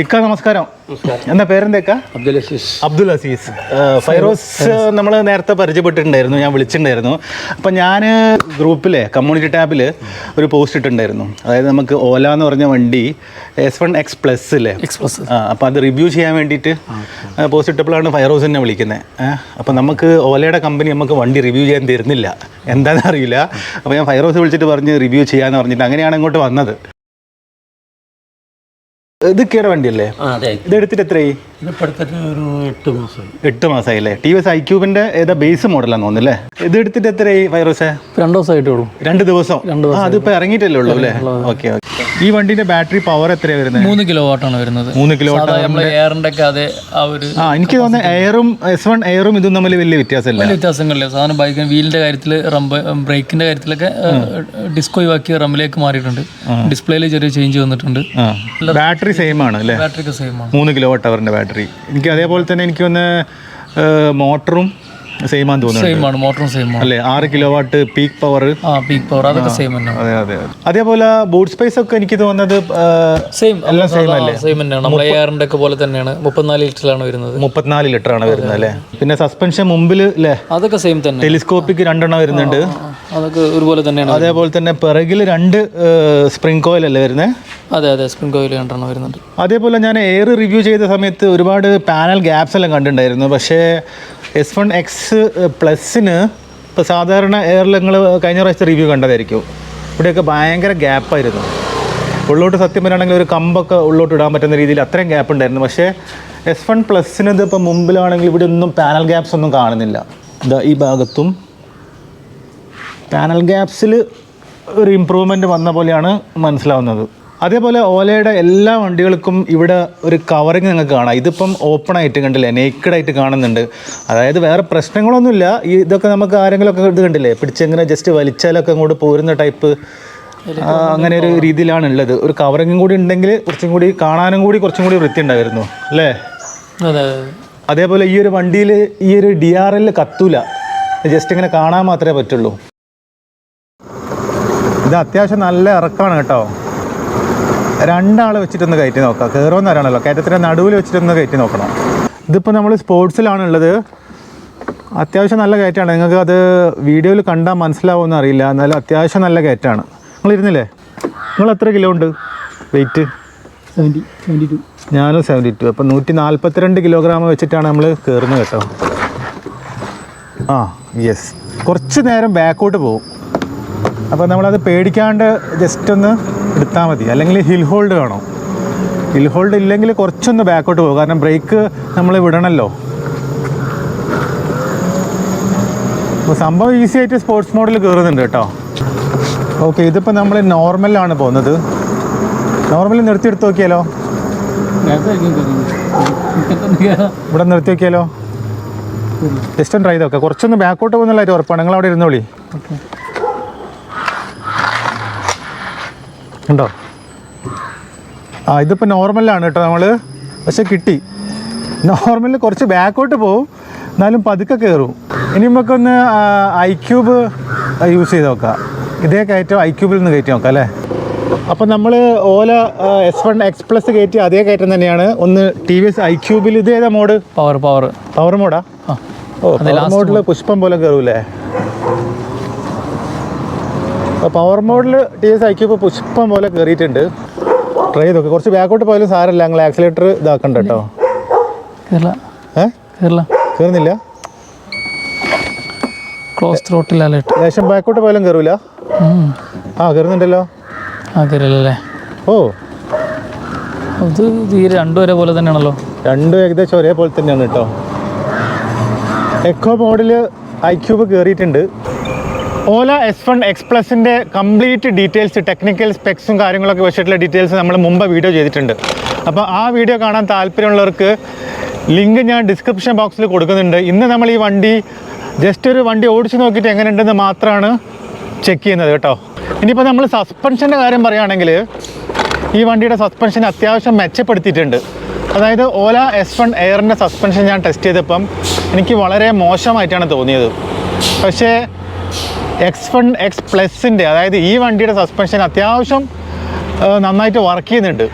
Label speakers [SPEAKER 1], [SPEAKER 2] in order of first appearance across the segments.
[SPEAKER 1] ഇക്ക നമസ്കാരം. എന്താ പേരെന്താ
[SPEAKER 2] അബ്ദുൽ അസീസ്.
[SPEAKER 1] അബ്ദുൽ അസീസ്. ഫൈറോസ് നമ്മൾ നേരത്തെ പരിചയപ്പെട്ടിട്ടുണ്ടായിരുന്നു ഞാൻ വിളിച്ചിട്ടുണ്ടായിരുന്നു. അപ്പം ഞാൻ ഗ്രൂപ്പിലെ കമ്മ്യൂണിറ്റി ടാബിൽ ഒരു പോസ്റ്റ് ഇട്ടിട്ടുണ്ടായിരുന്നു. അതായത് നമുക്ക് ഓല എന്ന് പറഞ്ഞ വണ്ടി എസ് വൺ എക്സ് പ്ലസ് ആ അപ്പോൾ അത് റിവ്യൂ ചെയ്യാൻ വേണ്ടിയിട്ട് പോസ്റ്റ് ഇട്ടപ്പോഴാണ് ഫൈറോസ് എന്നെ വിളിക്കുന്നത് അപ്പോൾ നമുക്ക് ഓലയുടെ കമ്പനി നമുക്ക് വണ്ടി റിവ്യൂ ചെയ്യാൻ തരുന്നില്ല. എന്താണെന്ന് അറിയില്ല. അപ്പോൾ ഞാൻ ഫൈറോസ് വിളിച്ചിട്ട് പറഞ്ഞ് റിവ്യൂ ചെയ്യാമെന്ന് പറഞ്ഞിട്ട് അങ്ങനെയാണ് ഇങ്ങോട്ട് വന്നത്. ഇത് കേട വണ്ടിയല്ലേ? ഇത് എടുത്തിട്ട് എത്രയായി?
[SPEAKER 2] ഒരു എട്ട് മാസമായി.
[SPEAKER 1] എട്ട് മാസമായി അല്ലേ ടി വി എസ് ഐ ക്യൂബിന്റെ ഏതാ ബേസ് മോഡലാന്ന് തോന്നുന്നല്ലേ ഇത് എടുത്തിട്ട് എത്രയായി വൈറസ്
[SPEAKER 2] രണ്ട് ദിവസമായിട്ടേ ഉള്ളൂ.
[SPEAKER 1] രണ്ട് ദിവസം? ആ അതിപ്പോ ഇറങ്ങിയിട്ടല്ലേ ഉള്ളൂ അല്ലേ? ഓക്കെ ഓക്കെ ഈ വണ്ടിന്റെ ബാറ്ററി പവർ എത്രയാണ് വരുന്നത്?
[SPEAKER 3] മൂന്ന് കിലോ വാട്ടാണ് വരുന്നത്.
[SPEAKER 1] മൂന്ന് കിലോ
[SPEAKER 3] വാട്ട് ഒക്കെ അതേ ആ ഒരു
[SPEAKER 1] ആ എനിക്ക് തോന്നുന്നത് എയറും എസ് വൺ എയറും ഇതും തമ്മിൽ വലിയ വ്യത്യാസമില്ല.
[SPEAKER 3] വലിയ വ്യത്യാസങ്ങളില്ല. സാധാരണ ബൈക്ക് വീലിന്റെ കാര്യത്തിൽ റംബ് ബ്രേക്കിന്റെ കാര്യത്തിലൊക്കെ ഡിസ്ക് ഒഴിവാക്കി റമ്മിലേക്ക് മാറിയിട്ടുണ്ട്. ഡിസ്പ്ലേയിൽ ചെറിയ ചേഞ്ച് വന്നിട്ടുണ്ട്.
[SPEAKER 1] ബാറ്ററി സെയിം ആണ് അല്ലേ?
[SPEAKER 3] ബാറ്ററി ഒക്കെ സെയിം ആണ്.
[SPEAKER 1] മൂന്ന് കിലോ വാട്ട് അവറിന്റെ ബാറ്ററി എനിക്ക് അതേപോലെ തന്നെ എനിക്കൊന്ന് മോട്ടറും സെയിം ആണെന്ന് തോന്നുന്നു
[SPEAKER 3] സെയിം ആണ് മോട്ടറും സെയിം ആണ്
[SPEAKER 1] അല്ലേ? ആറ് കിലോ വാട്ട് പീക്ക് പവർ
[SPEAKER 3] ആ പീക്ക് പവർ അതൊക്കെ സെയിം തന്നെ
[SPEAKER 1] അതെ അതെ അതേപോലെ ബൂട്ട് സ്പേസ് ഒക്കെ എനിക്ക് തോന്നുന്നത്
[SPEAKER 3] സെയിം
[SPEAKER 1] എല്ലാം സെയിം അല്ലേ?
[SPEAKER 3] സെയിം തന്നെയാണ്. നമ്മളെ എയറിന്റെ ഒക്കെ പോലെ തന്നെയാണ്. മുപ്പത്തിനാല് ലിറ്ററിലാണ് വരുന്നത്.
[SPEAKER 1] മുപ്പത്തിനാല് ലിറ്റർ ആണ് വരുന്നത് അല്ലേ? പിന്നെ സസ്പെൻഷൻ മുമ്പിൽ അല്ലേ
[SPEAKER 3] അതൊക്കെ സെയിം തന്നെ
[SPEAKER 1] ടെലിസ്കോപ്പിക് രണ്ടെണ്ണം വരുന്നുണ്ട്.
[SPEAKER 3] അതൊക്കെ ഒരുപോലെ തന്നെയാണ്
[SPEAKER 1] അതേപോലെ തന്നെ പിറകിൽ രണ്ട് സ്പ്രിംഗ് കോയിൽ അല്ലേ വരുന്നത്
[SPEAKER 3] അതെ അതെ. സ്പ്രിംഗ് കോയിൽ രണ്ടെണ്ണം വരുന്നുണ്ട്.
[SPEAKER 1] അതേപോലെ ഞാൻ എയർ റിവ്യൂ ചെയ്ത സമയത്ത് ഒരുപാട് പാനൽ ഗ്യാപ്സ് എല്ലാം കണ്ടിട്ടുണ്ടായിരുന്നു. പക്ഷേ എസ് വൺ എക്സ് പ്ലസ്സിന് ഇപ്പോൾ സാധാരണ എയറിൽ നിങ്ങൾ കഴിഞ്ഞ പ്രാവശ്യത്തെ റിവ്യൂ കണ്ടതായിരിക്കും. ഇവിടെയൊക്കെ ഭയങ്കര ഗ്യാപ്പായിരുന്നു ഉള്ളോട്ട് സത്യം പറയുകയാണെങ്കിൽ ഒരു കമ്പൊക്കെ ഉള്ളോട്ട് ഇടാൻ പറ്റുന്ന രീതിയിൽ അത്രയും ഗ്യാപ്പ് ഉണ്ടായിരുന്നു. പക്ഷേ എസ് വൺ പ്ലസ്സിനത് ഇപ്പോൾ മുമ്പിലാണെങ്കിൽ ഇവിടെ ഒന്നും പാനൽ ഗ്യാപ്സ് ഒന്നും കാണുന്നില്ല. ഇതാ ഈ ഭാഗത്തും പാനൽ ഗ്യാപ്സിൽ ഒരു ഇമ്പ്രൂവ്മെന്റ് വന്ന പോലെയാണ് മനസ്സിലാവുന്നത്. അതേപോലെ ഓലയുടെ എല്ലാ വണ്ടികൾക്കും ഇവിടെ ഒരു കവറിങ് നിങ്ങൾക്ക് കാണാം. ഇതിപ്പം ഓപ്പൺ ആയിട്ട് കണ്ടില്ലേ? നേക്കഡ് ആയിട്ട് കാണുന്നുണ്ട്. അതായത് വേറെ പ്രശ്നങ്ങളൊന്നുമില്ല. ഈ ഇതൊക്കെ നമുക്ക് ആരെങ്കിലുമൊക്കെ ഇത് കണ്ടില്ലേ? പിടിച്ചെങ്ങനെ ജസ്റ്റ് വലിച്ചാലൊക്കെ അങ്ങോട്ട് പോരുന്ന ടൈപ്പ് അങ്ങനെ ഒരു രീതിയിലാണ് ഉള്ളത് ഒരു കവറിങ്ങും കൂടി ഉണ്ടെങ്കിൽ കുറച്ചും കൂടി കാണാനും കൂടി കുറച്ചും കൂടി വൃത്തി ഉണ്ടായിരുന്നു. അല്ലേ?
[SPEAKER 3] അതെ അതെ.
[SPEAKER 1] അതേപോലെ ഈ ഒരു വണ്ടിയിൽ ഈ ഒരു ഡി ആർ എൽ കത്തൂല. ജസ്റ്റ് ഇങ്ങനെ കാണാൻ മാത്രമേ പറ്റുള്ളൂ. ഇത് അത്യാവശ്യം നല്ല ഇറക്കമാണ് കേട്ടോ. രണ്ടാൾ വെച്ചിട്ടൊന്ന് കയറ്റി നോക്കാം. കയറുമെന്ന് അറിയണമല്ലോ കയറ്റത്തിന്റെ നടുവിൽ വെച്ചിട്ടൊന്ന് കയറ്റി നോക്കണം. ഇതിപ്പോൾ നമ്മൾ സ്പോർട്സിലാണുള്ളത്. അത്യാവശ്യം നല്ല കയറ്റമാണ് നിങ്ങൾക്ക് അത് വീഡിയോയിൽ കണ്ടാൽ മനസ്സിലാവുമെന്ന് അറിയില്ല. എന്നാലും അത്യാവശ്യം നല്ല കയറ്റമാണ് നിങ്ങൾ ഇരുന്നില്ലേ? നിങ്ങൾ എത്ര കിലോ ഉണ്ട്? വെയിറ്റ്?
[SPEAKER 3] സെവന്റി സെവന്റി ടു
[SPEAKER 1] ഞാനും സെവന്റി ടു അപ്പം നൂറ്റി നാൽപ്പത്തിരണ്ട് കിലോഗ്രാം വെച്ചിട്ടാണ് നമ്മൾ കയറുന്നത് കേട്ടോ. ആ യെസ് കുറച്ച് നേരം ബാക്കോട്ട് പോകും. അപ്പോൾ നമ്മളത് പേടിക്കാണ്ട് ജസ്റ്റ് ഒന്ന് എടുത്താൽ മതി. അല്ലെങ്കിൽ ഹിൽ ഹോൾഡ് വേണം? ഹിൽ ഹോൾഡ് ഇല്ലെങ്കിൽ കുറച്ചൊന്ന് ബാക്കോട്ട് പോകും. കാരണം ബ്രേക്ക് നമ്മൾ വിടണമല്ലോ അപ്പോൾ സംഭവം ഈസി ആയിട്ട് സ്പോർട്സ് മോഡിൽ കയറുന്നുണ്ട് കേട്ടോ. ഓക്കെ ഇതിപ്പോൾ നമ്മൾ നോർമലാണ് പോകുന്നത്. നോർമൽ നിർത്തിയെടുത്ത് നോക്കിയാലോ? ഇവിടെ നിർത്തി നോക്കിയാലോ? ജസ്റ്റ് ഒന്ന് ട്രൈ നോക്കാം. കുറച്ചൊന്ന് ബാക്കോട്ട് പോകുന്നതായിട്ട് ഉറപ്പാണ്. നിങ്ങൾ അവിടെ ഇരുന്നോളി ഉണ്ടോ? ആ ഇതിപ്പോൾ നോർമലാണ് കേട്ടോ നമ്മൾ പക്ഷെ കിട്ടി. നോർമലിൽ കുറച്ച് ബാക്കോട്ട് പോവും. എന്നാലും പതുക്കെ കയറും ഇനി നമുക്കൊന്ന് ഐ ക്യൂബ് യൂസ് ചെയ്ത് നോക്കാം. ഇതേ കയറ്റം ഐ ക്യൂബിൽ നിന്ന് കയറ്റി നോക്കാം അല്ലേ? അപ്പം നമ്മൾ Ola S one X plus കയറ്റി അതേ കയറ്റം തന്നെയാണ്. ഒന്ന് ടി വി എസ് ഐ ക്യൂബിൽ ഇത് ഏതാ മോഡ്
[SPEAKER 3] പവർ പവർ
[SPEAKER 1] പവർ മോഡാ
[SPEAKER 3] ആ?
[SPEAKER 1] ഓ മോഡിൽ പുഷ്പം പോലെ കയറൂലേ പവർ മോഡിൽ ടി എസ് ഐക്യൂ ഇപ്പോൾ പുഷ്പം പോലെ കയറിയിട്ടുണ്ട് ട്രൈ ഇതൊക്കെ കുറച്ച് ബാക്കോട്ട് പോയാലും സാരമില്ല. ഞങ്ങൾ ആക്സിലേറ്റർ ഇതാക്കണ്ട കേട്ടോ. കയറുന്നില്ല
[SPEAKER 3] ക്ലോസ് ത്രോട്ടിൽ അലേർട്ട്
[SPEAKER 1] ലേശം ബാക്കോട്ട് പോയാലും കയറൂല ആ കയറുന്നുണ്ടല്ലോ
[SPEAKER 3] ആ കയറില്ലല്ലേ
[SPEAKER 1] ഓ.
[SPEAKER 3] അത് തീരെ രണ്ടും ഒരേപോലെ തന്നെയാണല്ലോ.
[SPEAKER 1] രണ്ടും ഏകദേശം ഒരേപോലെ തന്നെയാണ് കേട്ടോ. എക്കോ മോഡിൽ ഐക്യൂബ് ക്യൂബ് കയറിയിട്ടുണ്ട് ഓല എസ് വൺ എക്സ് പ്ലസിന്റെ കംപ്ലീറ്റ് ഡീറ്റെയിൽസ് ടെക്നിക്കൽ സ്പെക്സും കാര്യങ്ങളൊക്കെ വെച്ചിട്ടുള്ള ഡീറ്റെയിൽസ് നമ്മൾ മുമ്പ് വീഡിയോ ചെയ്തിട്ടുണ്ട്. അപ്പോൾ ആ വീഡിയോ കാണാൻ താല്പര്യമുള്ളവർക്ക് ലിങ്ക് ഞാൻ ഡിസ്ക്രിപ്ഷൻ ബോക്സിൽ കൊടുക്കുന്നുണ്ട്. ഇന്ന് നമ്മൾ ഈ വണ്ടി ജസ്റ്റ് ഒരു വണ്ടി ഓടിച്ചു നോക്കിയിട്ട് എങ്ങനെയുണ്ടെന്ന് മാത്രമാണ് ചെക്ക് ചെയ്യുന്നത് കേട്ടോ. ഇനിയിപ്പോൾ നമ്മൾ സസ്പെൻഷന്റെ കാര്യം പറയുകയാണെങ്കിൽ ഈ വണ്ടിയുടെ സസ്പെൻഷൻ അത്യാവശ്യം മെച്ചപ്പെടുത്തിയിട്ടുണ്ട്. അതായത് ഓല എസ് വൺ എയറിന്റെ സസ്പെൻഷൻ ഞാൻ ടെസ്റ്റ് ചെയ്തപ്പം എനിക്ക് വളരെ മോശമായിട്ടാണ് തോന്നിയത്. പക്ഷേ എക്സ് വൺ എക്സ് പ്ലസിന്റെ അതായത് ഈ വണ്ടിയുടെ സസ്പെൻഷൻ അത്യാവശ്യം നന്നായിട്ട് വർക്ക് ചെയ്യുന്നുണ്ട്.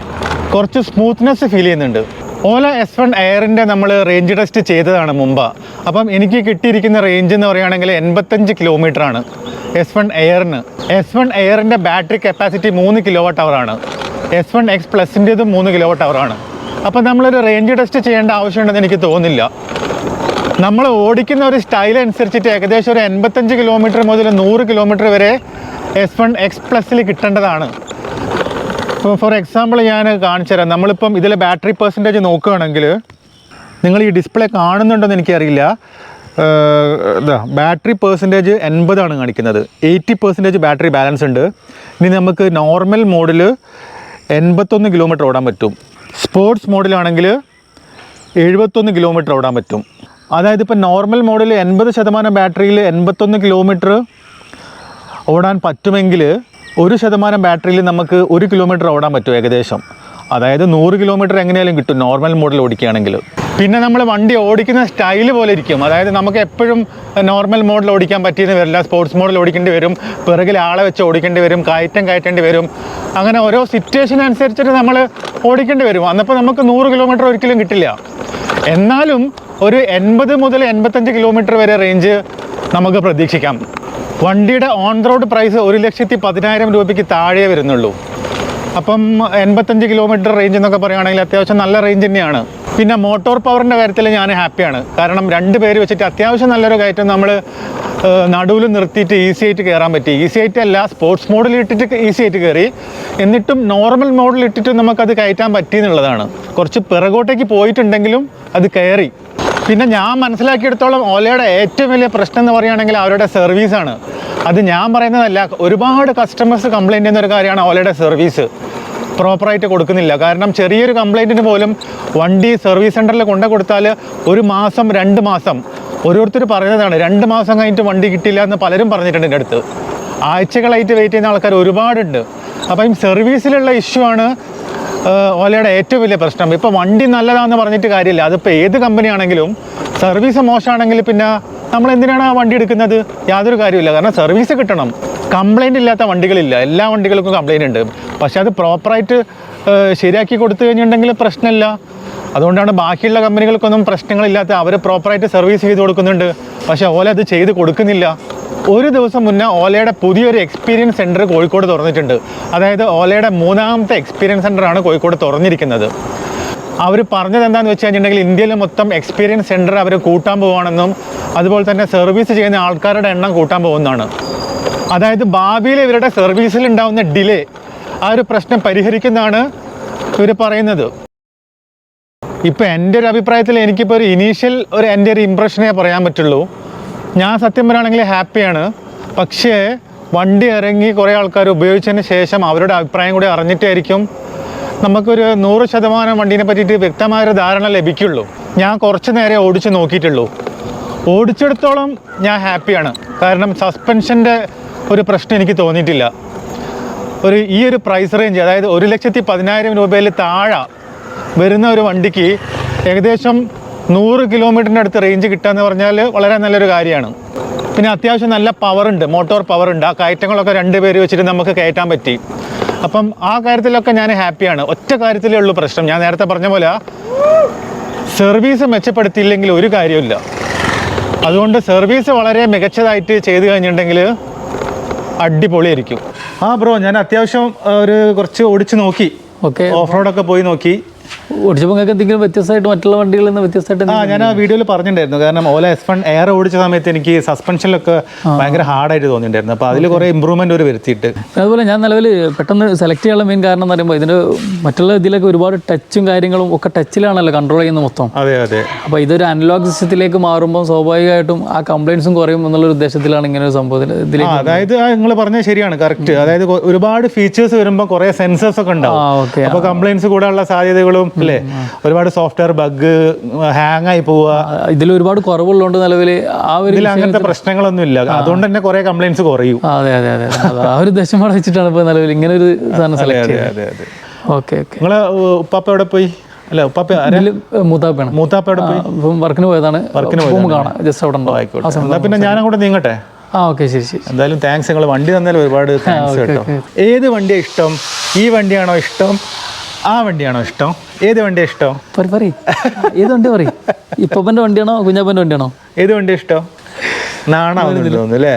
[SPEAKER 1] കുറച്ച് സ്മൂത്ത്നെസ് ഫീൽ ചെയ്യുന്നുണ്ട്. ഓല എസ് വൺ എയറിന്റെ നമ്മൾ റേഞ്ച് ടെസ്റ്റ് ചെയ്തതാണ് മുമ്പ്. അപ്പം എനിക്ക് കിട്ടിയിരിക്കുന്ന റേഞ്ച് എന്ന് പറയുകയാണെങ്കിൽ എൺപത്തഞ്ച് കിലോമീറ്റർ ആണ് എസ് വൺ എയറിന് എസ് വൺ എയറിന്റെ ബാറ്ററി കപ്പാസിറ്റി മൂന്ന് കിലോ വാട്ട് അവറാണ് എസ് വൺ എക്സ് പ്ലസിന്റെതും മൂന്ന് കിലോ വാട്ട് അവറാണ് അപ്പം നമ്മളൊരു റേഞ്ച് ടെസ്റ്റ് ചെയ്യേണ്ട ആവശ്യമുണ്ടെന്ന് എനിക്ക് തോന്നുന്നില്ല. നമ്മൾ ഓടിക്കുന്ന ഒരു സ്റ്റൈൽ അനുസരിച്ചിട്ട് ഏകദേശം ഒരു എൺപത്തഞ്ച് കിലോമീറ്റർ മുതൽ നൂറ് കിലോമീറ്റർ വരെ എസ് വൺ എക്സ് പ്ലസ്സിൽ കിട്ടേണ്ടതാണ്. ഇപ്പോൾ ഫോർ എക്സാമ്പിൾ ഞാൻ കാണിച്ചു തരാം. നമ്മളിപ്പം ഇതിലെ ബാറ്ററി പെർസെന്റേജ് നോക്കുകയാണെങ്കിൽ നിങ്ങൾ ഈ ഡിസ്പ്ലേ കാണുന്നുണ്ടെന്ന് എനിക്കറിയില്ല. എന്താ ബാറ്ററി പെർസെന്റേജ് എൺപതാണ് കാണിക്കുന്നത്. എയ്റ്റി പെർസെന്റേജ് ബാറ്ററി ബാലൻസ് ഉണ്ട്. ഇനി നമുക്ക് നോർമൽ മോഡിൽ എൺപത്തൊന്ന് കിലോമീറ്റർ ഓടാൻ പറ്റും. സ്പോർട്സ് മോഡിലാണെങ്കിൽ എഴുപത്തൊന്ന് കിലോമീറ്റർ ഓടാൻ പറ്റും. അതായത് ഇപ്പോൾ നോർമൽ മോഡിൽ എൺപത് ശതമാനം ബാറ്ററിയിൽ എൺപത്തൊന്ന് കിലോമീറ്റർ ഓടാൻ പറ്റുമെങ്കിൽ ഒരു ശതമാനം ബാറ്ററിയിൽ നമുക്ക് ഒരു കിലോമീറ്റർ ഓടാൻ പറ്റും ഏകദേശം. അതായത് നൂറ് കിലോമീറ്റർ എങ്ങനെയാലും കിട്ടും നോർമൽ മോഡിൽ ഓടിക്കുകയാണെങ്കിൽ പിന്നെ നമ്മൾ വണ്ടി ഓടിക്കുന്ന സ്റ്റൈൽ പോലെ ഇരിക്കും. അതായത് നമുക്ക് എപ്പോഴും നോർമൽ മോഡിൽ ഓടിക്കാൻ പറ്റിയെന്ന് വരില്ല. സ്പോർട്സ് മോഡിൽ ഓടിക്കേണ്ടി വരും. പിറകിൽ ആളെ വെച്ച് ഓടിക്കേണ്ടി വരും. കയറ്റം കയറ്റേണ്ടി വരും. അങ്ങനെ ഓരോ സിറ്റുവേഷൻ അനുസരിച്ചിട്ട് നമ്മൾ ഓടിക്കേണ്ടി വരും. അന്നപ്പോൾ നമുക്ക് നൂറ് കിലോമീറ്റർ ഒരിക്കലും കിട്ടില്ല. എന്നാലും ഒരു എൺപത് മുതൽ എൺപത്തഞ്ച് കിലോമീറ്റർ വരെ റേഞ്ച് നമുക്ക് പ്രതീക്ഷിക്കാം. വണ്ടിയുടെ ഓൺ റോഡ് പ്രൈസ് ഒരു ലക്ഷത്തി പതിനായിരം രൂപയ്ക്ക് താഴെ വരുന്നുള്ളൂ. അപ്പം എൺപത്തഞ്ച് കിലോമീറ്റർ റേഞ്ച് എന്നൊക്കെ പറയുകയാണെങ്കിൽ അത്യാവശ്യം നല്ല റേഞ്ച് തന്നെയാണ്. പിന്നെ മോട്ടോർ പവറിന്റെ കാര്യത്തിൽ ഞാൻ ഹാപ്പിയാണ്. കാരണം രണ്ട് പേര് വെച്ചിട്ട് അത്യാവശ്യം നല്ലൊരു കയറ്റം നമ്മൾ നടുവിൽ നിർത്തിയിട്ട് ഈസി ആയിട്ട് കയറാൻ പറ്റി. ഈസി ആയിട്ട് അല്ല സ്പോർട്സ് മോഡിൽ ഇട്ടിട്ട് ഈസി ആയിട്ട് കയറി. എന്നിട്ടും നോർമൽ മോഡിൽ ഇട്ടിട്ട് നമുക്കത് കയറ്റാൻ പറ്റി എന്നുള്ളതാണ്. കുറച്ച് പിറകോട്ടേക്ക് പോയിട്ടുണ്ടെങ്കിലും അത് കയറി. പിന്നെ ഞാൻ മനസ്സിലാക്കിയെടുത്തോളം ഓലയുടെ ഏറ്റവും വലിയ പ്രശ്നം എന്ന് പറയുകയാണെങ്കിൽ അവരുടെ സർവീസാണ് അത് ഞാൻ പറയുന്നതല്ല ഒരുപാട് കസ്റ്റമേഴ്സ് കംപ്ലൈന്റ് ചെയ്യുന്ന ഒരു കാര്യമാണ് ഓലയുടെ സർവീസ് പ്രോപ്പറായിട്ട് കൊടുക്കുന്നില്ല. കാരണം ചെറിയൊരു കംപ്ലൈന്റിന് പോലും വണ്ടി സർവീസ് സെന്ററിൽ കൊണ്ടു കൊടുത്താൽ ഒരു മാസം രണ്ട് മാസം. ഓരോരുത്തർ പറയുന്നതാണ് രണ്ട് മാസം കഴിഞ്ഞിട്ട് വണ്ടി കിട്ടില്ല എന്ന് പലരും പറഞ്ഞിട്ടുണ്ട് എന്റെ അടുത്ത്. ആഴ്ചകളായിട്ട് വെയിറ്റ് ചെയ്യുന്ന ആൾക്കാർ ഒരുപാടുണ്ട്. അപ്പം ഈ സർവീസിലുള്ള ഇഷ്യൂ ആണ് ഓലയുടെ ഏറ്റവും വലിയ പ്രശ്നം. ഇപ്പോൾ വണ്ടി നല്ലതാണെന്ന് പറഞ്ഞിട്ട് കാര്യമില്ല. അതിപ്പോൾ ഏത് കമ്പനിയാണെങ്കിലും സർവീസ് മോശമാണെങ്കിൽ പിന്നെ നമ്മൾ എന്തിനാണ് ആ വണ്ടി എടുക്കുന്നത്? യാതൊരു കാര്യമില്ല കാരണം സർവീസ് കിട്ടണം. കംപ്ലൈന്റ് ഇല്ലാത്ത വണ്ടികളില്ല. എല്ലാ വണ്ടികൾക്കും കംപ്ലൈന്റ് ഉണ്ട്. പക്ഷെ അത് പ്രോപ്പറായിട്ട് ശരിയാക്കി കൊടുത്തു കഴിഞ്ഞിട്ടുണ്ടെങ്കിൽ പ്രശ്നമില്ല. അതുകൊണ്ടാണ് ബാക്കിയുള്ള കമ്പനികൾക്കൊന്നും പ്രശ്നങ്ങളില്ലാത്ത അവർ പ്രോപ്പറായിട്ട് സർവീസ് ചെയ്ത് കൊടുക്കുന്നുണ്ട്. പക്ഷേ ഓല അത് ചെയ്ത് കൊടുക്കുന്നില്ല. ഒരു ദിവസം മുന്നേ ഓലയുടെ പുതിയൊരു എക്സ്പീരിയൻസ് സെന്റർ കോഴിക്കോട് തുറന്നിട്ടുണ്ട്. അതായത് ഓലയുടെ മൂന്നാമത്തെ എക്സ്പീരിയൻസ് സെന്ററാണ് കോഴിക്കോട് തുറന്നിരിക്കുന്നത്. അവർ പറഞ്ഞത് എന്താണെന്ന് വെച്ച് കഴിഞ്ഞിട്ടുണ്ടെങ്കിൽ ഇന്ത്യയിൽ മൊത്തം എക്സ്പീരിയൻസ് സെന്റർ അവർ കൂട്ടാൻ പോവുകയാണെന്നും അതുപോലെ തന്നെ സർവീസ് ചെയ്യുന്ന ആൾക്കാരുടെ എണ്ണം കൂട്ടാൻ പോകുന്നതാണ്. അതായത് ഭാവിയിൽ ഇവരുടെ സർവീസിൽ ഉണ്ടാവുന്ന ഡിലേ ആ ഒരു പ്രശ്നം പരിഹരിക്കുന്നതാണ് ഇവർ പറയുന്നത്. ഇപ്പം എന്റെ ഒരു അഭിപ്രായത്തിൽ എനിക്കിപ്പോൾ ഒരു ഇനീഷ്യൽ ഒരു എന്റെ ഒരു ഇമ്പ്രഷനേ പറയാൻ പറ്റുള്ളൂ. ഞാൻ സത്യം പറയുകയാണെങ്കിൽ ഹാപ്പിയാണ് പക്ഷേ വണ്ടി ഇറങ്ങി കുറേ ആൾക്കാർ ഉപയോഗിച്ചതിന് ശേഷം അവരുടെ അഭിപ്രായം കൂടി അറിഞ്ഞിട്ടായിരിക്കും നമുക്കൊരു നൂറ് ശതമാനം വണ്ടീനെ പറ്റിയിട്ട് വ്യക്തമായൊരു ധാരണ ലഭിക്കുള്ളൂ. ഞാൻ കുറച്ച് നേരെ ഓടിച്ച് നോക്കിയിട്ടുള്ളൂ. ഓടിച്ചെടുത്തോളം ഞാൻ ഹാപ്പിയാണ് കാരണം സസ്പെൻഷന്റെ ഒരു പ്രശ്നം എനിക്ക് തോന്നിയിട്ടില്ല. ഒരു ഈ ഒരു പ്രൈസ് റേഞ്ച് അതായത് ഒരു ലക്ഷത്തി പതിനായിരം രൂപയിൽ താഴെ വരുന്ന ഒരു വണ്ടിക്ക് ഏകദേശം നൂറ് കിലോമീറ്ററിന്റെ അടുത്ത് റേഞ്ച് കിട്ടുക എന്ന് പറഞ്ഞാൽ വളരെ നല്ലൊരു കാര്യമാണ്. പിന്നെ അത്യാവശ്യം നല്ല പവറുണ്ട് മോട്ടോർ പവറുണ്ട് ആ കയറ്റങ്ങളൊക്കെ രണ്ട് പേര് വെച്ചിട്ട് നമുക്ക് കയറ്റാൻ പറ്റി. അപ്പം ആ കാര്യത്തിലൊക്കെ ഞാൻ ഹാപ്പിയാണ് ഒറ്റ കാര്യത്തിലേ ഉള്ളൂ പ്രശ്നം. ഞാൻ നേരത്തെ പറഞ്ഞ പോലെ സർവീസ് മെച്ചപ്പെടുത്തിയില്ലെങ്കിൽ ഒരു കാര്യമില്ല അതുകൊണ്ട് സർവീസ് വളരെ മികച്ചതായിട്ട് ചെയ്തു കഴിഞ്ഞിട്ടുണ്ടെങ്കിൽ അടിപൊളിയായിരിക്കും. ആ ബ്രോ ഞാൻ അത്യാവശ്യം ഒരു കുറച്ച് ഓടിച്ച് നോക്കി.
[SPEAKER 3] ഓക്കെ
[SPEAKER 1] ഓഫ് റോഡൊക്കെ പോയി നോക്കി.
[SPEAKER 3] ഓടിച്ചപ്പോൾ നിങ്ങൾക്ക് എന്തെങ്കിലും വ്യത്യസ്തമായിട്ട് മറ്റുള്ള വണ്ടികളിൽ നിന്ന് വ്യത്യസ്തമായിട്ട്
[SPEAKER 1] ആ ഞാൻ ആ വീഡിയോയിൽ പറഞ്ഞിട്ടുണ്ടായിരുന്നു. കാരണം ഓല എസ് വൺ എയർ ഓടിച്ച സമയത്ത് എനിക്ക് സസ്പെൻഷനിലൊക്കെ ഭയങ്കര ഹാർഡായിട്ട് തോന്നിയിട്ടുണ്ടായിരുന്നു. അപ്പോൾ അതിൽ കുറേ ഇമ്പ്രൂവ്മെന്റ് ഒരു വരുത്തിയിട്ട്.
[SPEAKER 3] അതുപോലെ ഞാൻ നിലവിൽ പെട്ടെന്ന് സെലക്ട് ചെയ്യാനുള്ള മെയിൻ കാരണം എന്ന് പറയുമ്പോൾ ഇതിന്റെ മറ്റുള്ള ഇതിലൊക്കെ ഒരുപാട് ടച്ചും കാര്യങ്ങളും ഒക്കെ ടച്ചിലാണല്ലോ കൺട്രോൾ ചെയ്യുന്ന മൊത്തം.
[SPEAKER 1] അതെ അതെ.
[SPEAKER 3] അപ്പോൾ ഇതൊരു അനലോഗ് സിസ്റ്റത്തിലേക്ക് മാറുമ്പോൾ സ്വാഭാവികമായിട്ടും ആ കംപ്ലയിൻസും കുറയും എന്നുള്ളൊരു ഉദ്ദേശത്തിലാണ് ഇങ്ങനെ ഒരു സംഭവത്തിൽ ഇതിലേക്ക്
[SPEAKER 1] അതായത് നിങ്ങൾ പറഞ്ഞത് ശരിയാണ് കറക്റ്റ് അതായത് ഒരുപാട് ഫീച്ചേഴ്സ് വരുമ്പോൾ കുറേ സെൻസേഴ്സ് ഒക്കെ ഉണ്ടാവും. അപ്പോൾ കംപ്ലൈൻസ് കൂടാനുള്ള സാധ്യതകളും അല്ലേ? ഒരുപാട് സോഫ്റ്റ്വെയർ ബഗ് ഹാങ് ആയി പോവുക.
[SPEAKER 3] ഇതിൽ ഒരുപാട് കുറവുള്ളതുകൊണ്ട് നിലവിൽ ആ ഒരു
[SPEAKER 1] ഇതിൽ അങ്ങനത്തെ പ്രശ്നങ്ങളൊന്നും ഇല്ല അതുകൊണ്ട് തന്നെ കുറെ കംപ്ലൈൻസ് കുറയും.
[SPEAKER 3] അതെ അതെ അതെ. ആ ഒരു ഉദ്ദേശം വെച്ചിട്ടാണ് ഇപ്പോൾ നിലവിൽ ഇങ്ങനെ ഒരു സാധനം സെലക്ട്
[SPEAKER 1] അതെ അതെ
[SPEAKER 3] ഓക്കെ ഓക്കെ.
[SPEAKER 1] നിങ്ങളെ ഉപ്പാപ്പ എവിടെ പോയി? അല്ല ഉപ്പാപ്പ
[SPEAKER 3] മൂത്താപ്പയാണ്.
[SPEAKER 1] മൂത്താപ്പ എവിടെ പോയി?
[SPEAKER 3] വർക്കിന് പോയതാണ്. റൂം കാണാം. ജസ്റ്റ് അവിടെ ഉണ്ടോ.
[SPEAKER 1] ആയിക്കോട്ടെ. പിന്നെ ഞാൻ അങ്ങോട്ട് നീങ്ങട്ടെ?
[SPEAKER 3] ആ ഓക്കെ ശരി ശരി.
[SPEAKER 1] എന്തായാലും താങ്ക്സ് നിങ്ങൾ വണ്ടി തന്നാലും ഒരുപാട് താങ്ക്സ് കേട്ടോ. ഏത് വണ്ടിയാണ് ഇഷ്ടം? ഈ വണ്ടിയാണോ ഇഷ്ടം? ആ വണ്ടിയാണോ ഇഷ്ടം? ഏത് വണ്ടിയാ ഇഷ്ടം?
[SPEAKER 3] പറ പറ ഏത് വണ്ടി പറ ഇപ്പപ്പന്റെ വണ്ടിയാണോ കുഞ്ഞാപ്പന്റെ വണ്ടിയാണോ?
[SPEAKER 1] ഏത് വണ്ടി ഇഷ്ടം? തോന്നുന്നു അല്ലേ?